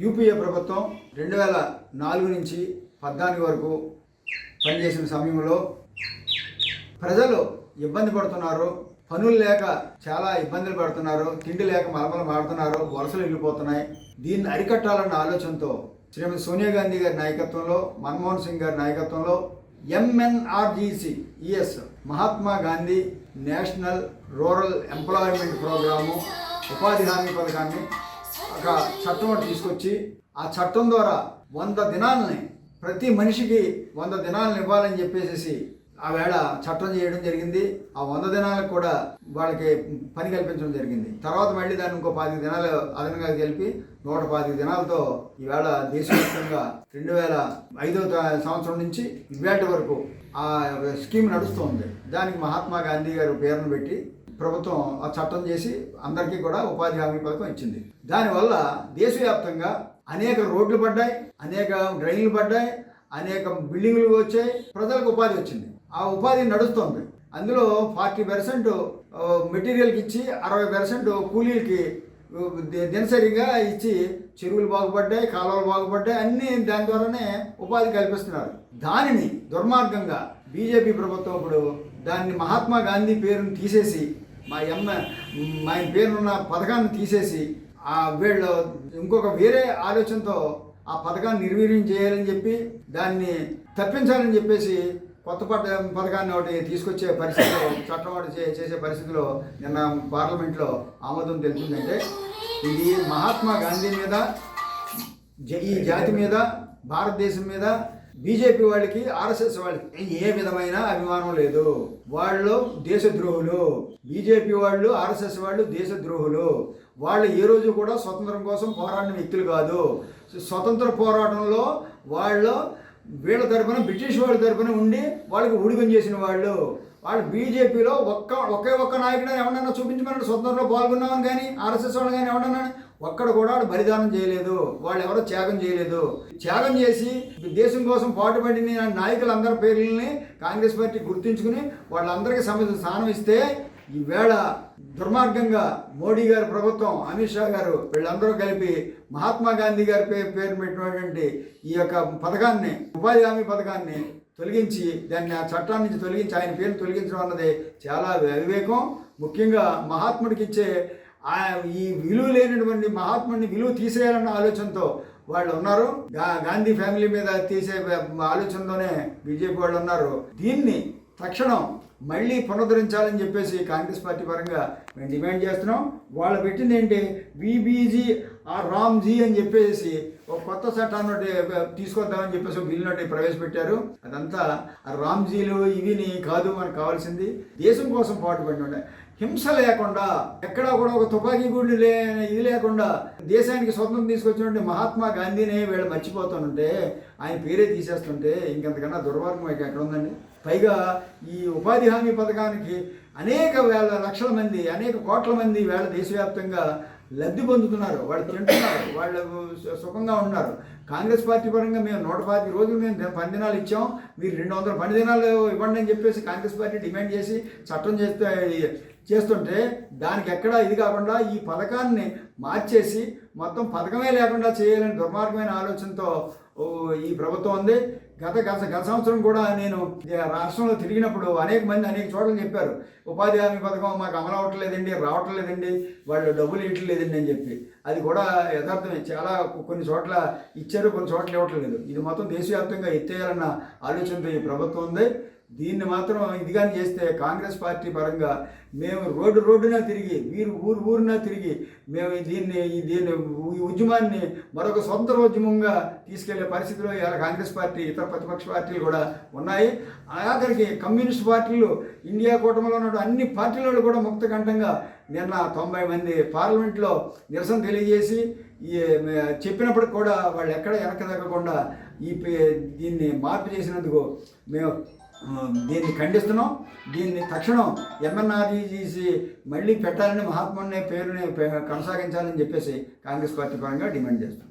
UPA ప్రభుత్వం రెండు వేల నాలుగు నుంచి పద్నాలుగు వరకు పనిచేసిన సమయంలో ప్రజలు ఇబ్బంది పడుతున్నారు పనులు లేక చాలా ఇబ్బందులు పడుతున్నారు తిండి లేక మలమలు మాడుతున్నారు వలసలు వెళ్ళిపోతున్నాయి దీన్ని అరికట్టాలన్న ఆలోచనతో శ్రీమతి సోనియా గాంధీ గారి నాయకత్వంలో మన్మోహన్ సింగ్ గారి నాయకత్వంలో MNRGC ES Mahatma Gandhi national rural employment programme ఉపాధి హామీ పథకాన్ని ఒక చట్టం ఒకటి తీసుకొచ్చి ఆ చట్టం ద్వారా వంద దినాలని ప్రతి మనిషికి వంద దినాలను ఇవ్వాలని చెప్పేసి ఆ వేళ చట్టం చేయడం జరిగింది. ఆ వంద దినాలకు కూడా వాళ్ళకి పని కల్పించడం జరిగింది. తర్వాత మళ్ళీ దాన్ని ఇంకో పాతిక దినాలు అదనంగా కలిపి నూట పాతిక దినాలతో ఈవేళ దేశవ్యాప్తంగా రెండు వేల ఐదో సంవత్సరం నుంచి ఇవాటి వరకు ఆ స్కీమ్ నడుస్తుంది. దానికి మహాత్మా గాంధీ గారు పేరును పెట్టి ప్రభుత్వం ఆ చట్టం చేసి అందరికీ కూడా ఉపాధి హామీ పథకం ఇచ్చింది. దానివల్ల దేశవ్యాప్తంగా అనేక రోడ్లు పడ్డాయి అనేక డ్రైన్లు పడ్డాయి అనేక బిల్డింగ్లు వచ్చాయి ప్రజలకు ఉపాధి వచ్చింది. ఆ ఉపాధి నడుస్తుంది. అందులో ఫార్టీ పర్సెంట్ మెటీరియల్కి ఇచ్చి అరవై పర్సెంట్ కూలీలకి దినసరిగా ఇచ్చి చెరువులు బాగుపడ్డాయి కాలువలు బాగుపడ్డాయి అన్నీ దాని ద్వారానే ఉపాధి కల్పిస్తున్నారు. దానిని దుర్మార్గంగా బీజేపీ ప్రభుత్వం ఇప్పుడు దాన్ని మహాత్మా గాంధీ పేరును తీసేసి మా అమ్మ మా ఆయన పేరున్న పథకాన్ని తీసేసి ఆ వీళ్ళు ఇంకొక వేరే ఆలోచనతో ఆ పథకాన్ని నిర్వీర్యం చేయాలని చెప్పి దాన్ని తప్పించాలని చెప్పేసి కొత్త పథ పథకాన్ని ఒకటి తీసుకొచ్చే పరిస్థితిలో చట్టం ఒకటి చేసే పరిస్థితిలో నిన్న పార్లమెంట్లో ఆమోదం తెలిసిందంటే ఇది మహాత్మా గాంధీ మీద జ- ఈ జాతి మీద భారతదేశం మీద బీజేపీ వాళ్ళకి ఆర్ఎస్ఎస్ వాళ్ళకి ఏ విధమైన అభిమానం లేదు. వాళ్ళు దేశద్రోహులు. బీజేపీ వాళ్ళు ఆర్ఎస్ఎస్ వాళ్ళు దేశద్రోహులు. వాళ్ళు ఏ రోజు కూడా స్వతంత్రం కోసం పోరాడిన వ్యక్తులు కాదు. స్వతంత్ర పోరాటంలో వాళ్ళు వీళ్ళ తరపున బ్రిటిష్ వాళ్ళ తరపున ఉండి వాళ్ళకి ఊడిగం చేసిన వాళ్ళు. వాళ్ళు బీజేపీలో ఒక్క ఒకే ఒక్క నాయకుడు ఎవరన్నా చూపించమని స్వతంత్రంలో పాల్గొన్నామని కానీ ఆర్ఎస్ఎస్ వాళ్ళు కానీ ఎవరన్నా ఒక్కడ కూడా బలిదానం చేయలేదు వాళ్ళు ఎవరో త్యాగం చేయలేదు. త్యాగం చేసి దేశం కోసం పాటుపడిన నాయకులందరి పేర్లని కాంగ్రెస్ పార్టీ గుర్తించుకుని వాళ్ళందరికీ సమ స్థానం ఇస్తే ఈవేళ దుర్మార్గంగా మోడీ గారి ప్రభుత్వం అమిత్ షా గారు వీళ్ళందరూ కలిపి మహాత్మా గాంధీ గారి పేరు పేరు పెట్టినటువంటి ఈ యొక్క పథకాన్ని ఉపాధి హామీ పథకాన్ని తొలగించి దాన్ని ఆ చట్టాన్ని నుంచి తొలగించి ఆయన పేరు తొలగించడం అన్నది చాలా అవివేకం. ముఖ్యంగా మహాత్ముడికి ఇచ్చే ఈ విలువ లేనటువంటి మహాత్ముడిని విలువ తీసేయాలన్న ఆలోచనతో వాళ్ళు ఉన్నారు. గా- గాంధీ ఫ్యామిలీ మీద తీసే ఆలోచనతోనే బీజేపీ వాళ్ళు ఉన్నారు. దీన్ని తక్షణం మళ్ళీ పునరుద్ధరించాలని చెప్పేసి కాంగ్రెస్ పార్టీ పరంగా మేము డిమాండ్ చేస్తున్నాం. వాళ్ళు పెట్టింది ఏంటి? విబీజీ ఆ రామ్జీ అని చెప్పేసి ఒక కొత్త చట్టాన్ని తీసుకొద్దామని చెప్పేసి ఒక బిల్లు ప్రవేశపెట్టారు. అదంతా ఆ రామ్జీలు ఇవిని కాదు మనకు కావాల్సింది. దేశం కోసం పాటుపడి ఉండే హింస లేకుండా ఎక్కడా కూడా ఒక తుపాకీ గుండు లే ఇది లేకుండా దేశానికి స్వతంత్రం తీసుకొచ్చినటువంటి మహాత్మా గాంధీని వీళ్ళు మర్చిపోతుంటే ఆయన పేరే తీసేస్తుంటే ఇంకెంతకన్నా దుర్మార్గం ఇక ఎక్కడ ఉందండి? పైగా ఈ ఉపాధి హామీ పథకానికి అనేక వేల లక్షల మంది అనేక కోట్ల మంది వేళ దేశవ్యాప్తంగా లబ్ధి పొందుతున్నారు. వాళ్ళు తింటున్నారు. వాళ్ళు సుఖంగా ఉన్నారు. కాంగ్రెస్ పార్టీ పరంగా మేము నూట పాతి రోజులు మేము పని దినాలు ఇచ్చాం. మీరు రెండు వందల పని దినాలు ఇవ్వండి అని చెప్పేసి కాంగ్రెస్ పార్టీ డిమాండ్ చేసి చట్టం చేస్తే చేస్తుంటే దానికి ఎక్కడ ఇది కాకుండా ఈ పథకాన్ని మార్చేసి మొత్తం పథకమే లేకుండా చేయాలని దుర్మార్గమైన ఆలోచనతో ఈ ప్రభుత్వం ఉంది. గత గత గత సంవత్సరం కూడా నేను రాష్ట్రంలో తిరిగినప్పుడు అనేక మంది అనేక చోట్ల చెప్పారు. ఉపాధి హామీ పథకం మాకు అమలు అవ్వట్లేదండి రావట్లేదండి వాళ్ళు డబ్బులు ఇవ్వట్లేదండి అని చెప్పి. అది కూడా యథార్థమే. చాలా కొన్ని చోట్ల ఇచ్చారు కొన్ని చోట్ల ఇవ్వట్లేదు. ఇది మొత్తం దేశవ్యాప్తంగా ఎత్తేయాలన్న ఆలోచనతో ఈ ప్రభుత్వం ఉంది. దీన్ని మాత్రం ఇదిగాని చేస్తే కాంగ్రెస్ పార్టీ పరంగా మేము రోడ్డు రోడ్డున తిరిగి వీరు ఊరు ఊరున తిరిగి మేము దీన్ని ఈ దీన్ని ఈ ఉద్యమాన్ని మరొక సొంత ఉద్యమంగా తీసుకెళ్ళే పరిస్థితిలో ఇవాళ కాంగ్రెస్ పార్టీ ఇతర ప్రతిపక్ష పార్టీలు కూడా ఉన్నాయి. ఆఖరికి కమ్యూనిస్ట్ పార్టీలు ఇండియా కూటమిలో ఉన్న అన్ని పార్టీలలో కూడా ముక్తకంఠంగా నిన్న తొంభై మంది పార్లమెంట్లో నిరసన తెలియజేసి ఈ చెప్పినప్పటికి కూడా వాళ్ళు ఎక్కడ వెనక తగ్గకుండా ఈ దీన్ని మార్పు చేసినందుకు మేము దీన్ని ఖండిస్తున్నాం. దీన్ని తక్షణం ఎంఎన్ఆర్ఈజీసీ మళ్ళీ పెట్టాలని మహాత్ముని పేరుని కొనసాగించాలని చెప్పేసి కాంగ్రెస్ పార్టీ పరంగా డిమాండ్ చేస్తున్నాం.